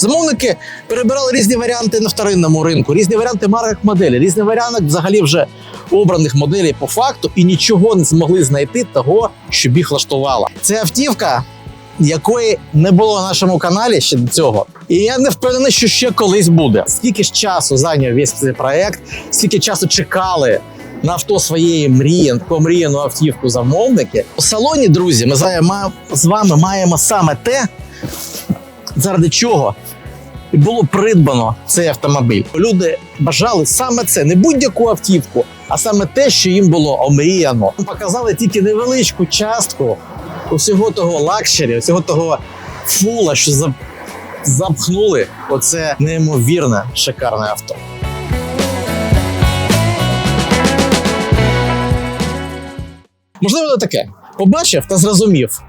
Замовники перебирали різні варіанти на вторинному ринку, різні варіанти марок моделі, різні варіанти взагалі вже обраних моделей по факту, і нічого не змогли знайти того, що їх влаштувало. Це автівка, якої не було на нашому каналі ще до цього. І я не впевнений, що ще колись буде. Скільки ж часу зайняв весь цей проект, скільки часу чекали на авто своєї мрії, на таку мріяну автівку замовники. У салоні, друзі, ми з вами маємо саме те, заради чого було придбано цей автомобіль. Люди бажали саме це, не будь-яку автівку, а саме те, що їм було омріяно. Показали тільки невеличку частку усього того лакшері, усього того фула, що за- запхнули оце неймовірне шикарне авто. Можливо, не таке. Побачив та зрозумів.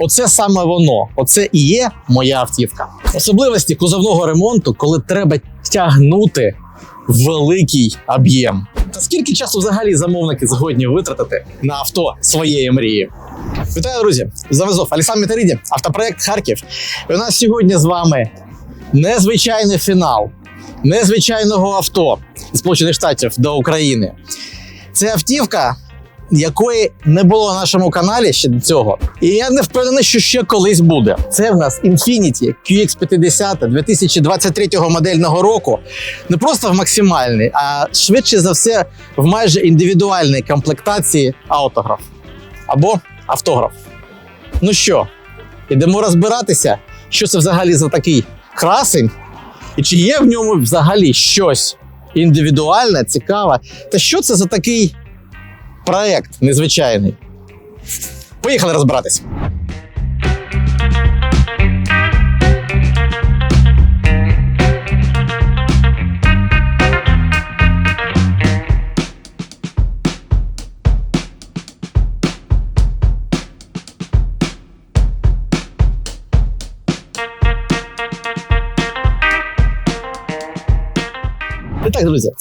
Оце саме воно, оце і є моя автівка. Особливості кузовного ремонту, коли треба тягнути великий об'єм. Скільки часу взагалі замовники згодні витратити на авто своєї мрії? Вітаю, друзі! Завезов Олександр Метаріді, автопроект Харків. І у нас сьогодні з вами незвичайний фінал незвичайного авто з Сполучених Штатів до України. Це автівка, якої не було на нашому каналі ще до цього. І я не впевнений, що ще колись буде. Це в нас Infiniti QX50 2023 модельного року. Не просто в максимальній, а швидше за все в майже індивідуальній комплектації автограф або автограф. Ну що, ідемо розбиратися, що це взагалі за такий красень, і чи є в ньому взагалі щось індивідуальне, цікаве, та що це за такий проект незвичайний. Поїхали розбиратись. Так, друзі,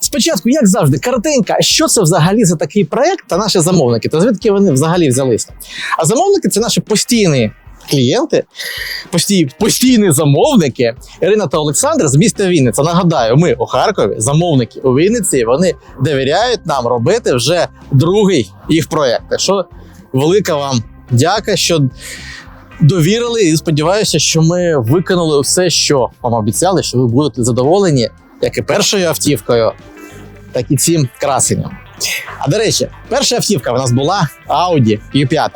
спочатку, як завжди, коротенька, що це взагалі за такий проект та наші замовники, та звідки вони взагалі взялися. А замовники це наші постійні клієнти, постій, постійні замовники Ірина та Олександр з міста Вінниця. Нагадаю, ми у Харкові, замовники у Вінниці, вони довіряють нам робити вже другий їх проект. Що велика вам дяка, що довірили, і сподіваюся, що ми виконали все, що вам обіцяли, що ви будете задоволені як і першою автівкою, так і цим красенням. А до речі, перша автівка в нас була Audi u 5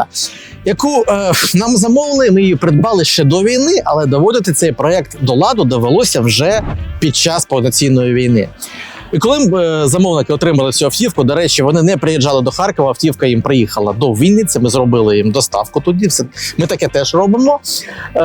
яку е, нам замовили. Ми її придбали ще до війни, але доводити цей проект до ладу довелося вже під час повноцінної війни. І коли е, замовники отримали цю автівку, до речі, вони не приїжджали до Харкова. Автівка їм приїхала до Вінниці. Ми зробили їм доставку туди. Все ми таке теж робимо. Е,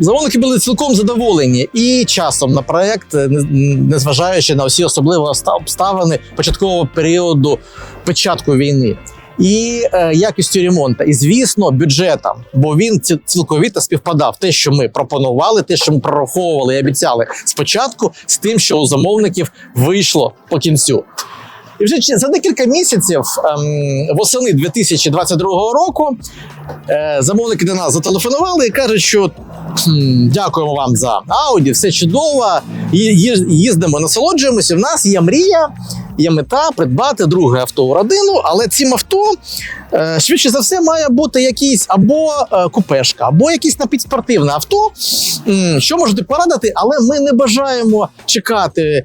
замовники були цілком задоволені і часом на проект, е, не- незважаючи на всі особливі обставини початкового періоду початку війни. І е, якістю ремонту, і звісно, бюджетом, бо він ці- цілковито співпадав те, що ми пропонували, те, що ми прораховували і обіцяли спочатку, з тим, що у замовників вийшло по кінцю. І вже за декілька місяців ем, восени 2022 року е, замовники до нас зателефонували і кажуть, що дякуємо вам за Ауді, все чудово. Їздимо, насолоджуємося. В нас є мрія, є мета придбати друге авто у родину, але цим авто швидше за все має бути якийсь або е, купешка, або якесь напідспортивне авто. Що можете порадити, але ми не бажаємо чекати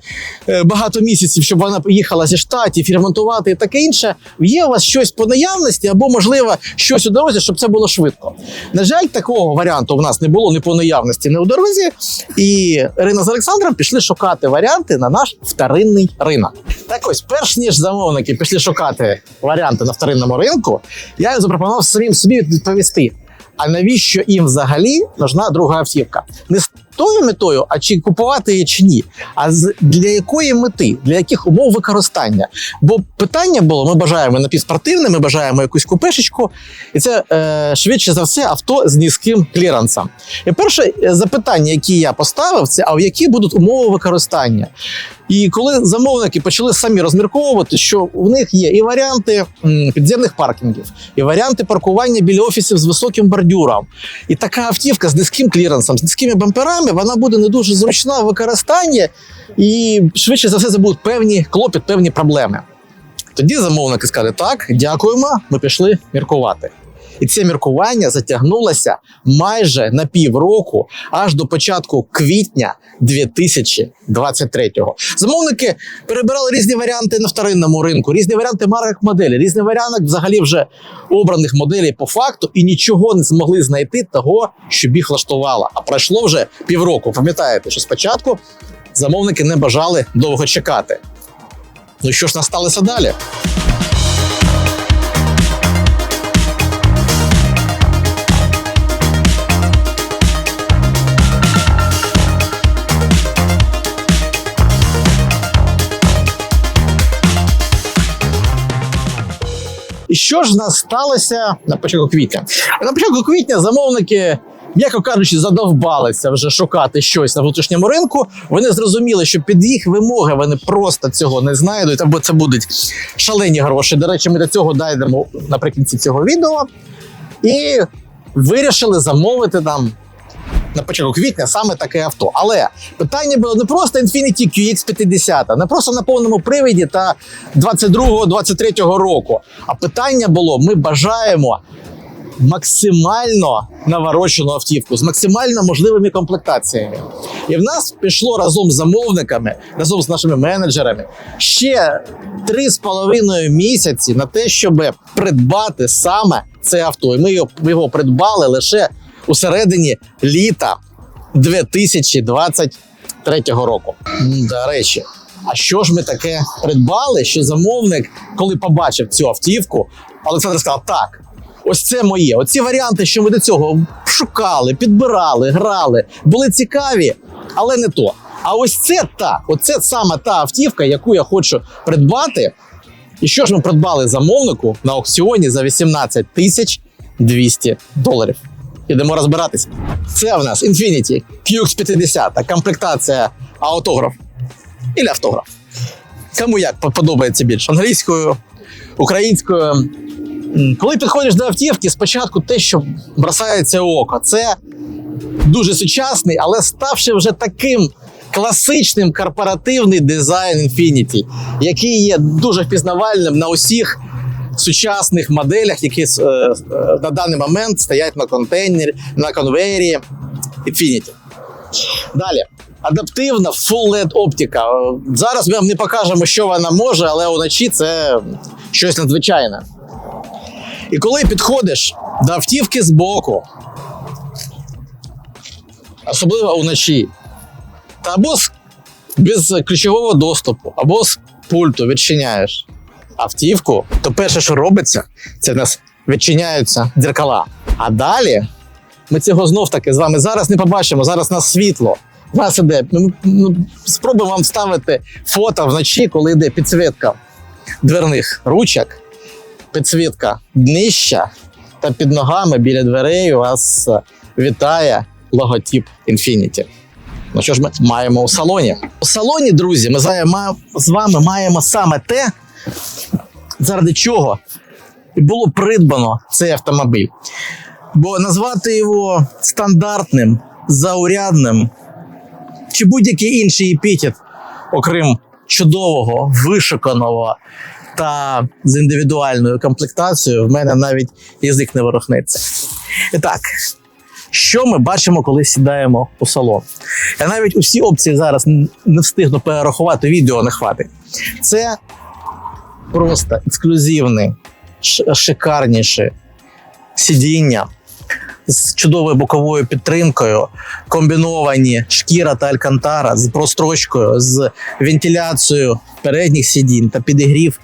е, багато місяців, щоб вона їхала зі штатів і ремонтувати і таке інше. Є у вас щось по наявності, або можливо щось у дорозі, щоб це було швидко. На жаль, такого варіанту в нас не було ні по наявності, ні у дорозі. І Ірина з Олександром пішли шукати варіанти на наш вторинний ринок. Так ось, перш ніж замовники пішли шукати варіанти на вторинному ринку, я запропонував самим собі відповісти. А навіщо їм взагалі нужна друга автівка? Не тою метою, а чи купувати її чи ні, а з для якої мети, для яких умов використання? Бо питання було: ми бажаємо напівспортивне, ми бажаємо якусь купешечку, і це е, швидше за все авто з низьким клірансом. І перше е, запитання, яке я поставив, це а в які будуть умови використання? І коли замовники почали самі розмірковувати, що у них є і варіанти підземних паркінгів, і варіанти паркування біля офісів з високим бордюром, і така автівка з низьким кліренсом, з низькими бамперами, вона буде не дуже зручна в використанні, і швидше за все це будуть певні клопіт, певні проблеми. Тоді замовники сказали: так, дякуємо, ми пішли міркувати. І це міркування затягнулося майже на півроку, аж до початку квітня 2023-го. Замовники перебирали різні варіанти на вторинному ринку, різні варіанти марок моделі, різні варіанти взагалі вже обраних моделей по факту, і нічого не змогли знайти того, що їх влаштувало. А пройшло вже півроку. Пам'ятаєте, що спочатку замовники не бажали довго чекати. Ну що ж нас сталося далі? Що ж нас сталося на початку квітня? На початку квітня замовники, м'яко кажучи, задовбалися вже шукати щось на внутрішньому ринку. Вони зрозуміли, що під їх вимоги вони просто цього не знайдуть, або це будуть шалені гроші. До речі, ми до цього дійдемо наприкінці цього відео. І вирішили замовити нам на початку квітня саме таке авто. Але питання було не просто Infiniti QX50, не просто на повному привіді та 22-23 року. А питання було: ми бажаємо максимально наворочену автівку з максимально можливими комплектаціями. І в нас пішло разом з замовниками, разом з нашими менеджерами ще 3,5 місяці на те, щоб придбати саме це авто. І ми його, придбали лише у середині літа 2023 року. До речі, а що ж ми таке придбали? Що замовник, коли побачив цю автівку, Олександр сказав: так. Ось це моє. Оці варіанти, що ми до цього шукали, підбирали, грали, були цікаві, але не то. А ось це так. Оце саме та автівка, яку я хочу придбати. І що ж ми придбали замовнику на аукціоні за 18 тисяч 200 доларів. Ідемо розбиратися. Це в нас Infiniti QX50, комплектація автограф. Ілі автограф. Кому як подобається більше? Англійською, українською. Коли підходиш до автівки, спочатку те, що бросається в око, це дуже сучасний, але ставши вже таким класичним корпоративний дизайн Infiniti, який є дуже впізнавальним на усіх сучасних моделях, які е, на даний момент стоять на контейнері, на конвейері Infiniti. Далі. Адаптивна Full LED оптика. Зараз ми вам не покажемо, що вона може, але уночі це щось надзвичайне. І коли підходиш до автівки збоку, особливо уночі, та або з, без ключового доступу, або з пульту відчиняєш автівку, то перше, що робиться, це в нас відчиняються дзеркала. А далі ми цього знов таки з вами зараз не побачимо. Зараз нас світло. У нас іде. Ми, ну, спробуємо вам вставити фото вночі, коли йде підсвітка дверних ручок, підсвітка днища, та під ногами біля дверей у вас вітає логотип Infinity. Ну що ж ми маємо у салоні? У салоні, друзі, ми з вами маємо саме те, заради чого було придбано цей автомобіль. Бо назвати його стандартним, заурядним чи будь-який інший епітет, окрім чудового, вишуканого та з індивідуальною комплектацією, в мене навіть язик не ворухнеться. І так, що ми бачимо, коли сідаємо у салон? Я навіть усі опції зараз не встигну перерахувати, відео не хватить. Це просто ексклюзивне, ш- шикарніше сидіння з чудовою боковою підтримкою, комбіновані шкіра та алькантара з прострочкою, з вентиляцією передніх сидінь та підігрів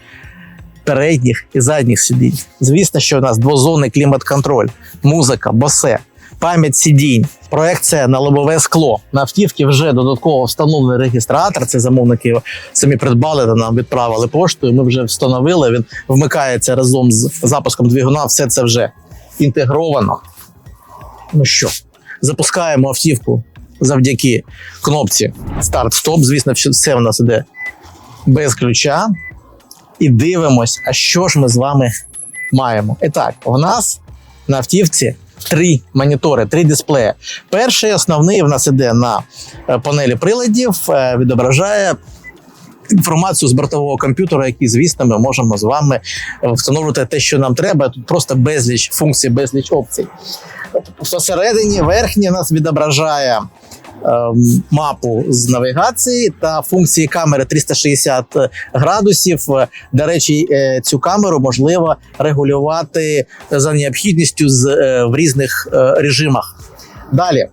передніх і задніх сидінь. Звісно, що у нас двозонний клімат-контроль, музика, босе, пам'ять сидінь, проекція на лобове скло. На автівці вже додатково встановлений регістратор. Це замовники самі придбали та нам відправили поштою. Ми вже встановили. Він вмикається разом з запуском двигуна. Все це вже інтегровано. Ну що, запускаємо автівку завдяки кнопці старт-стоп. Звісно, все у нас іде без ключа і дивимось, а що ж ми з вами маємо. І так, у нас на автівці три монітори, три дисплеї. Перший основний в нас іде на е, панелі приладів, е, відображає. Інформацію з бортового комп'ютера, який, звісно, ми можемо з вами встановлювати те, що нам треба. Тут просто безліч функцій, безліч опцій. Посередині верхній нас відображає мапу з навігації та функції камери 360 градусів. Е, До речі, е, цю камеру можливо регулювати за необхідністю з, е, в різних е, режимах. Далі.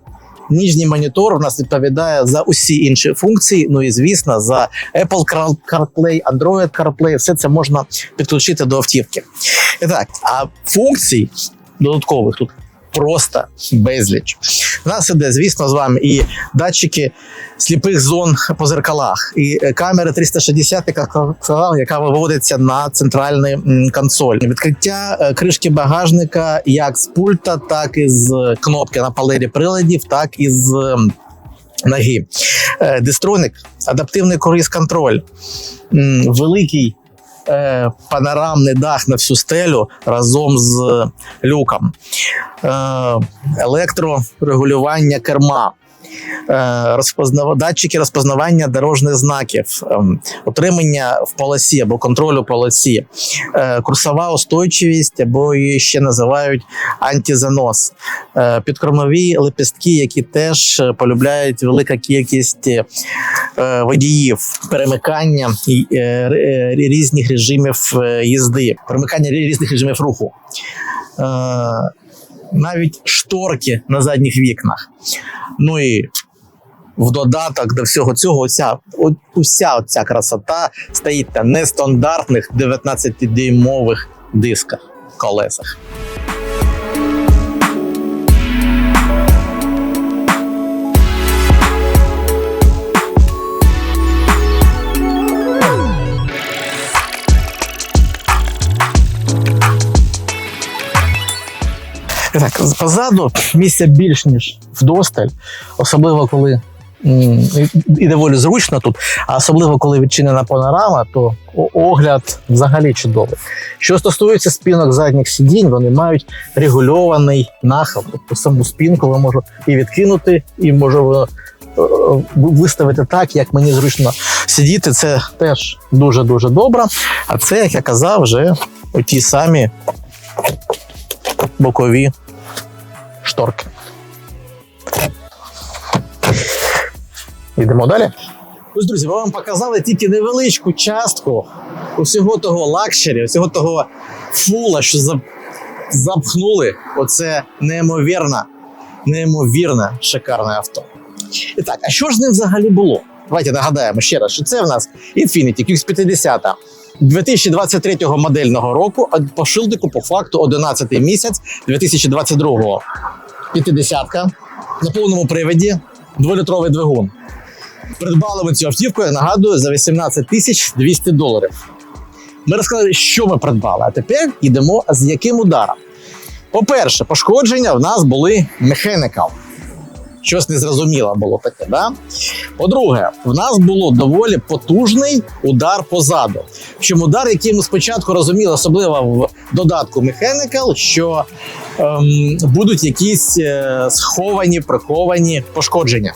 Ніжній монітор у нас відповідає за усі інші функції. Ну і звісно, за Apple Car- CarPlay, Android CarPlay, все це можна підключити до автівки. І так, а функцій додаткових тут просто безліч. У нас іде, звісно, з вами і датчики сліпих зон по зеркалах, і е, камери 360, яка виводиться на центральний консоль. Відкриття е, кришки багажника як з пульта, так і з кнопки на панелі приладів, так і з ноги. Е, Дистроник, адаптивний круїз контроль, великий. Е, Панорамний дах на всю стелю разом з е, люком, е, електрорегулювання керма, розпознав... датчики розпознавання дорожніх знаків, ем, отримання в полосі або контролю полосі, е, курсова устойчивість, або її ще називають антизанос, е, підкормові лепістки, які теж е, полюбляють велика кількість е, водіїв, перемикання е, е, різних режимів е, їзди, перемикання різних режимів руху. Навіть шторки на задніх вікнах. Ну і в додаток до всього цього, оця, о- уся ця красота стоїть на нестандартних 19-дюймових дисках, колесах. Так, позаду місця більш ніж вдосталь, особливо коли і- доволі зручно тут, а особливо коли відчинена панорама, то огляд взагалі чудовий. Що стосується спінок задніх сидінь, вони мають регульований нахил. Тобто саму спінку ви можете і відкинути, і можу виставити так, як мені зручно сидіти. Це теж дуже дуже добре. А це, як я казав, вже ті самі бокові шторки. Йдемо далі. Ось, друзі, ми вам показали тільки невеличку частку усього того лакшері, усього того фула, що за- запхнули. Оце неймовірне, неймовірне шикарне авто. І так, а що ж ним взагалі було? Давайте нагадаємо ще раз, що це в нас Infiniti QX50 2023 модельного року, а по шилдику по факту 11 місяць 2022 50 на повному приводі, дволітровий двигун. Придбали ми цю автівку, я нагадую, за 18 тисяч 200 доларів. Ми розказали, що ми придбали, а тепер йдемо з яким ударом. По-перше, пошкодження в нас були mechanical. Щось незрозуміло було таке, да? По-друге, в нас було доволі потужний удар позаду. Чому удар, який ми спочатку розуміли, особливо в додатку Mechanical, що ем, будуть якісь е, сховані, приховані пошкодження.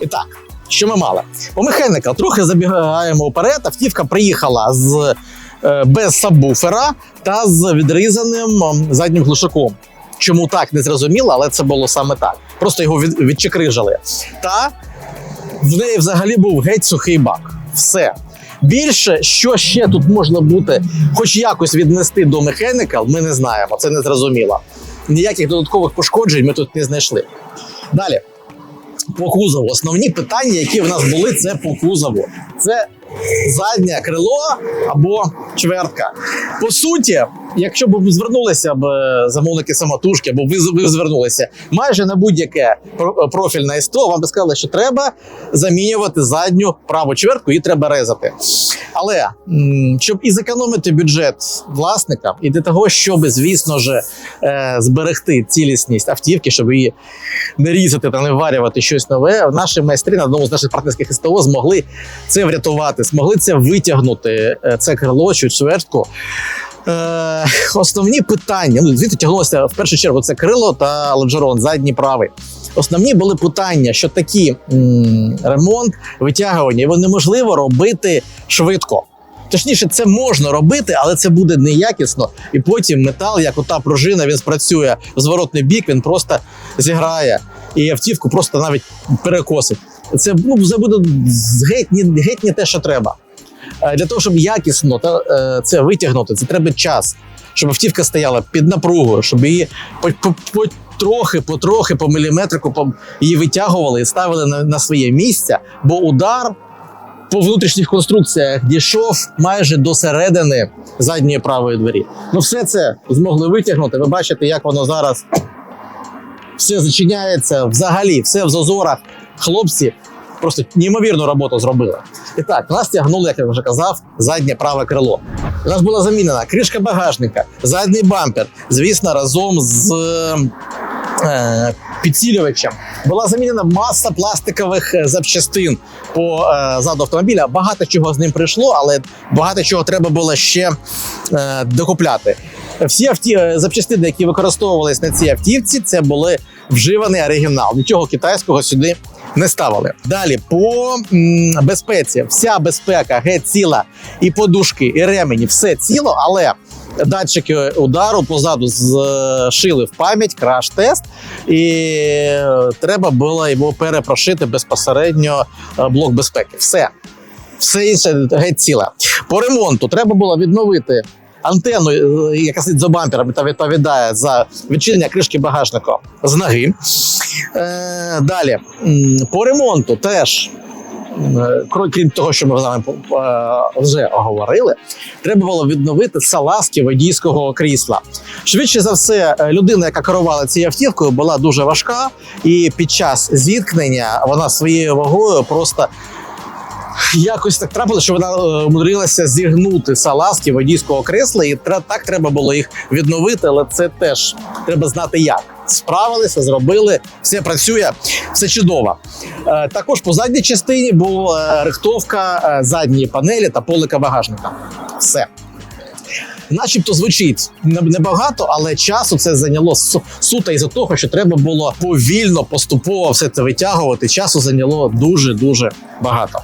І так, що ми мали? По Mechanical трохи забігаємо вперед. Автівка приїхала з е, без сабвуфера та з відрізаним ем, заднім глушаком. Чому так не зрозуміло, але це було саме так. Просто його від, відчекрижили. Та в неї взагалі був геть сухий бак. Все. Більше, що ще тут можна бути, хоч якось віднести до Mechanical, ми не знаємо. Це не зрозуміло. Ніяких додаткових пошкоджень ми тут не знайшли. Далі. По кузову. Основні питання, які в нас були, це по кузову. Це заднє крило або чвертка. По суті, якщо б ви звернулися б е, замовники самотужки, або ви, ви звернулися майже на будь-яке про- профільне СТО, вам би сказали, що треба замінювати задню праву чвертку, її треба резати. Але щоб і зекономити бюджет власника, і для того, щоб, звісно ж, е, зберегти цілісність автівки, щоб її не різати та не варювати щось нове, наші майстри на одному з наших партнерських СТО змогли це врятувати, змогли це витягнути, е, це крило чи чвертку. Е, основні питання, ну, звідти тягнулося в першу чергу це крило та лонжерон, задній правий. Основні були питання, що такі м, ремонт, витягування, його неможливо робити швидко. Точніше, це можна робити, але це буде неякісно. І потім метал, як ота пружина, він спрацює в зворотний бік, він просто зіграє і автівку просто навіть перекосить. Це ну, буде геть, ні- геть не те, що треба. Е, Для того, щоб якісно та, е, це витягнути, це треба час, щоб автівка стояла під напругою, щоб її по, по, по трохи, потрохи, по міліметрику по, її витягували і ставили на, на своє місце, бо удар по внутрішніх конструкціях дійшов майже до середини задньої правої двері. Ну, все це змогли витягнути. Ви бачите, як воно зараз все зачиняється. Взагалі, все в зазорах. Хлопці просто неймовірну роботу зробили. І так, нас тягнули, як я вже казав, заднє праве крило. У нас була замінена кришка багажника, задній бампер, звісно, разом з е, підсилювачем. Була замінена маса пластикових е, запчастин по е, заду автомобіля. Багато чого з ним прийшло, але багато чого треба було ще е, докупляти. Всі авті... е, запчастини, які використовувалися на цій автівці, це були вживаний оригінал. Нічого китайського сюди не ставили. Далі по м, безпеці, вся безпека геть ціла, і подушки, і ремені, все ціло, але датчики удару позаду зшили в пам'ять, краш-тест, і треба було його перепрошити безпосередньо е, блок безпеки. Все. Все інше геть ціле. По ремонту треба було відновити антенну, е, яка сидить за бампером та відповідає за відчинення кришки багажника з ноги. Е, далі, по ремонту теж. е, Крім того, що ми з вами е, вже говорили, треба було відновити салазки водійського крісла. Швидше за все, людина, яка керувала цією автівкою, була дуже важка, і під час зіткнення вона своєю вагою просто якось так трапилося, що вона е, умудрилася зігнути салазки водійського кресла, і так треба було їх відновити, але це теж треба знати як. Справилися, зробили, все працює, все чудово. Е, також по задній частині була рихтовка е, задньої панелі та полика багажника. Все. Начебто звучить небагато, але часу це зайняло суто із-за того, що треба було повільно, поступово все це витягувати. Часу зайняло дуже дуже багато.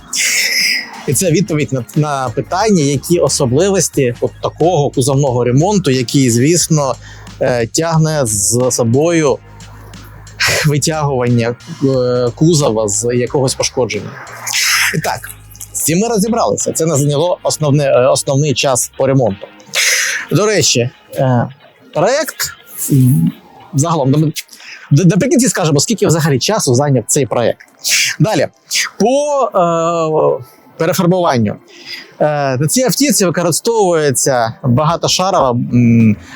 І це відповідь на, на питання, які особливості от такого кузовного ремонту, який, звісно, е, тягне з собою витягування е, кузова з якогось пошкодження. І так, з цим ми розібралися. Це не зайняло основне, е, основний час по ремонту. До речі, е, проект загалом наприкінці скажемо, скільки взагалі часу зайняв цей проект. Далі, по е, перефарбуванню. Е, на цій автівці використовується багатошарова,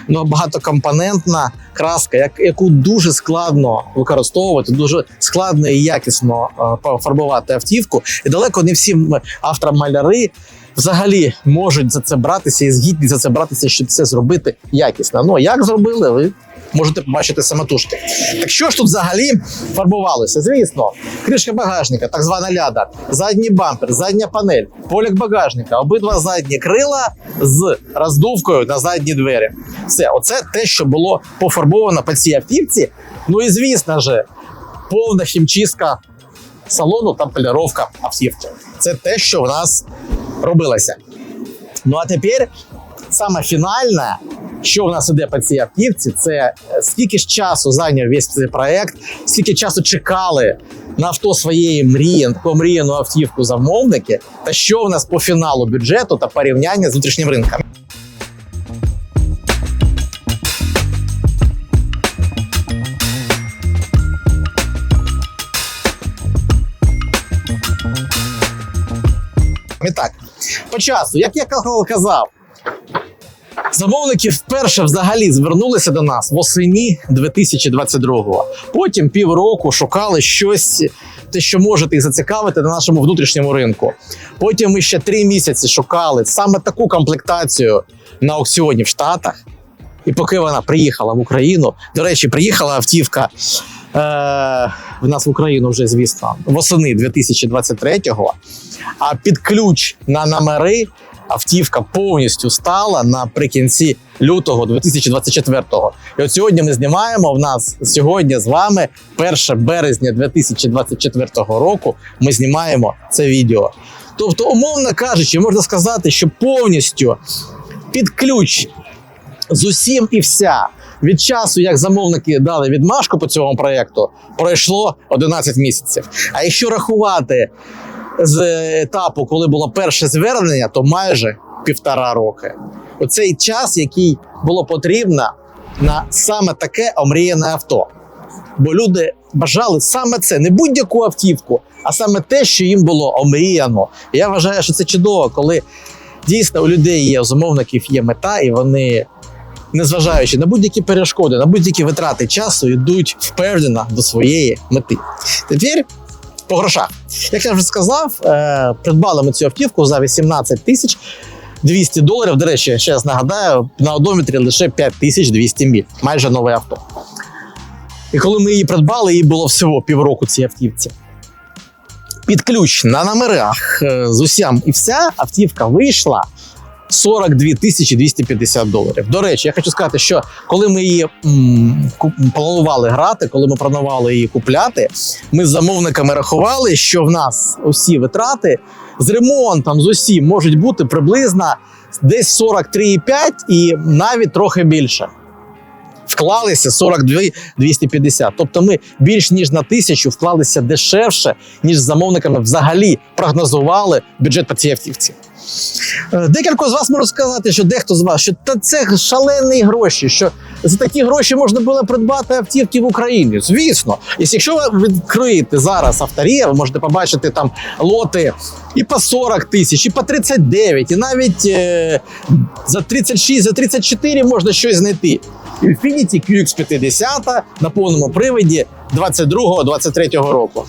ну, багатокомпонентна краска, як, яку дуже складно використовувати, дуже складно і якісно пофарбувати автівку. І далеко не всі автомаляри взагалі можуть за це братися і згідні за це братися, щоб це зробити якісно. Ну як зробили, ви можете побачити самотужки. Так що ж тут взагалі фарбувалося? Звісно, кришка багажника, так звана ляда, задній бампер, задня панель, поляк багажника, обидва задні крила з роздувкою на задні двері. Все, оце те, що було пофарбовано по цій автівці. Ну і звісно ж, повна хімчистка салону та поліровка автівки. Це те, що в нас робилося. Ну а тепер саме фінальне, що в нас іде по цій автівці, це е, скільки ж часу зайняв весь цей проект, скільки часу чекали на авто своєї мрії, таку мріяну автівку замовники, та що в нас по фіналу бюджету та порівняння з внутрішнім ринком. І по часу, як я казав, замовники вперше взагалі звернулися до нас восені 2022-го. Потім півроку шукали щось, те, що може їх зацікавити на нашому внутрішньому ринку. Потім ми ще три місяці шукали саме таку комплектацію на аукціоні в Штатах. І поки вона приїхала в Україну, до речі, приїхала автівка в нас в Україну вже, звісно, восени 2023-го. А під ключ на номери автівка повністю стала наприкінці лютого 2024-го. І от сьогодні ми знімаємо. В нас сьогодні з вами 1 березня 2024 року. Ми знімаємо це відео. Тобто, умовно кажучи, можна сказати, що повністю під ключ з усім і вся. Від часу, як замовники дали відмашку по цьому проєкту, пройшло 11 місяців. А якщо рахувати з етапу, коли було перше звернення, то майже півтора роки. Оцей час, який було потрібно на саме таке омріяне авто. Бо люди бажали саме це, не будь-яку автівку, а саме те, що їм було омріяно. Я вважаю, що це чудово, коли дійсно у людей є, у замовників є мета, і вони, незважаючи на будь-які перешкоди, на будь-які витрати часу, йдуть впевнено до своєї мети. Тепер по грошах. Як я вже сказав, е, придбали ми цю автівку за 18 тисяч 200 доларів. До речі, ще раз нагадаю, на одометрі лише 5200 міль, майже нове авто. І коли ми її придбали, їй було всього півроку цій автівці. Під ключ на номерах е, з усім і вся автівка вийшла 42 тисячі 250 доларів. До речі, я хочу сказати, що коли ми її м, планували грати, коли ми планували її купляти, ми з замовниками рахували, що в нас усі витрати з ремонтом, з усім можуть бути приблизно десь 43,5 і навіть трохи більше. Вклалися 42 250. Тобто ми більш ніж на тисячу вклалися дешевше, ніж замовниками взагалі прогнозували бюджет по. Е, Декілька з вас можу сказати, що дехто з вас, що це шалені гроші, що за такі гроші можна було придбати автівки в Україні. Звісно, І якщо ви відкриєте зараз авторія, ви можете побачити там лоти і по 40 тисяч, і по 39, і навіть е, за 36, за 34 можна щось знайти. Infiniti QX50 на повному приводі 22-23 року.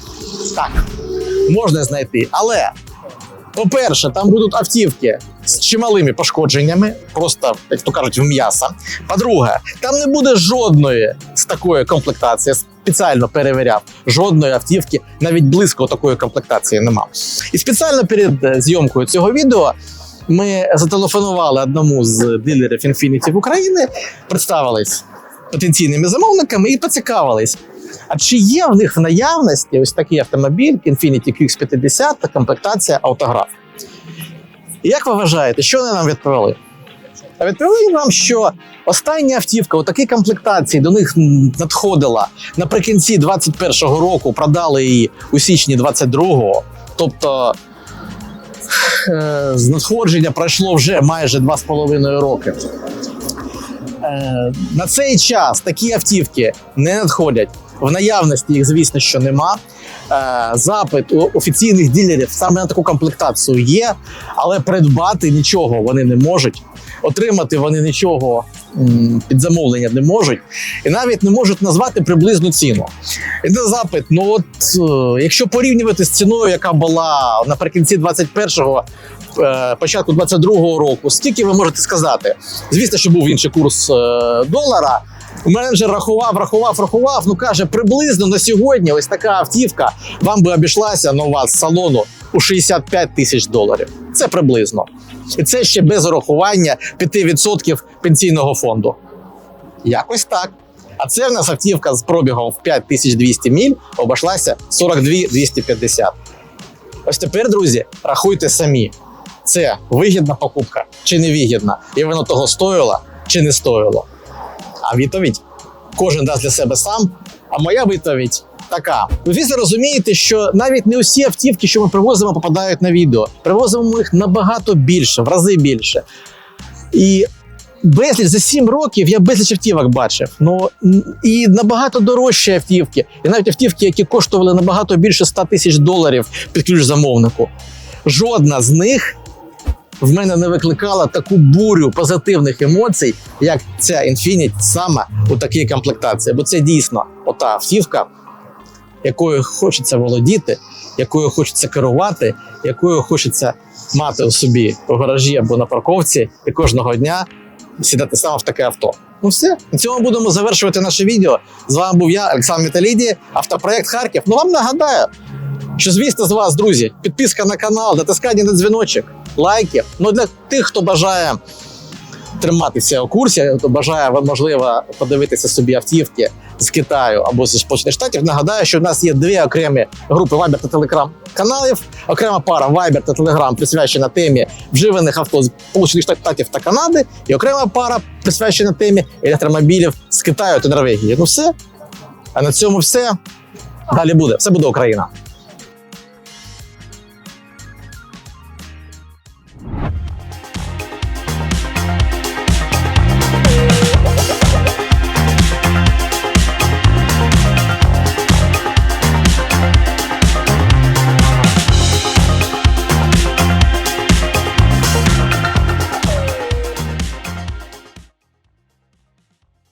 Так, можна знайти. Але, по-перше, там будуть автівки з чималими пошкодженнями, просто, як то кажуть, в м'яса. По-друге, там не буде жодної з такої комплектації. Спеціально перевіряв, жодної автівки, навіть близько такої комплектації нема. І спеціально перед е, зйомкою цього відео ми зателефонували одному з дилерів Infiniti в Україні, представились потенційними замовниками і поцікавились. А чи є в них в наявності ось такий автомобіль Infiniti QX50 та комплектація автограф? Як ви вважаєте, що вони нам відповіли? А відповіли нам, що остання автівка у такій комплектації до них надходила наприкінці 21-го року, продали її у січні 22-го. Тобто е, з надходження пройшло вже майже 2,5 роки. Е, на цей час такі автівки не надходять. В наявності їх, звісно, що нема. Е, запит у офіційних ділерів саме на таку комплектацію є, але придбати нічого вони не можуть. Отримати вони нічого під замовлення не можуть, і навіть не можуть назвати приблизну ціну. Іде запит. Ну от е, якщо порівнювати з ціною, яка була наприкінці 21-го, е, початку 22-го року, скільки ви можете сказати? Звісно, що був інший курс долара. Менеджер рахував, рахував, рахував. Ну каже, приблизно на сьогодні ось така автівка вам би обійшлася нова з салону у 65 тисяч доларів. Це приблизно. І це ще без урахування 5% пенсійного фонду. Якось так. А це в нас автівка з пробігом в 5200 міль обійшлася 42 250. Ось тепер, друзі, рахуйте самі. Це вигідна покупка чи не вигідна, і воно того стоїло чи не стоїло. А відповідь кожен дасть для себе сам. А моя відповідь така: ви звісно розумієте, що навіть не усі автівки, що ми привозимо, попадають на відео. Привозимо ми їх набагато більше, в рази більше. І безліч за 7 років я безліч автівок бачив. Ну і набагато дорожчі автівки, і навіть автівки, які коштували набагато більше 100 тисяч доларів під ключ замовнику. Жодна з них в мене не викликала таку бурю позитивних емоцій, як ця Infiniti саме у такій комплектації. Бо це дійсно ота автівка, якою хочеться володіти, якою хочеться керувати, якою хочеться мати у собі у гаражі або на парковці і кожного дня сідати саме в таке авто. Ну все, на цьому будемо завершувати наше відео. З вами був я, Олександр Металіді, автопроект Харків. Ну вам нагадаю, що звісно з вас, друзі, підписка на канал, натискання на дзвіночок, лайки. Ну для тих, хто бажає триматися у курсі, хто бажає можливо подивитися собі автівки з Китаю або зі Сполучених Штатів. Нагадаю, що в нас є дві окремі групи Viber та Telegram каналів. Окрема пара Viber та Telegram присвячена темі вживаних авто з Сполучених Штатів та Канади, і окрема пара присвячена темі електромобілів з Китаю та Норвегії. Ну все. А на цьому все. Далі буде. Все буде Україна.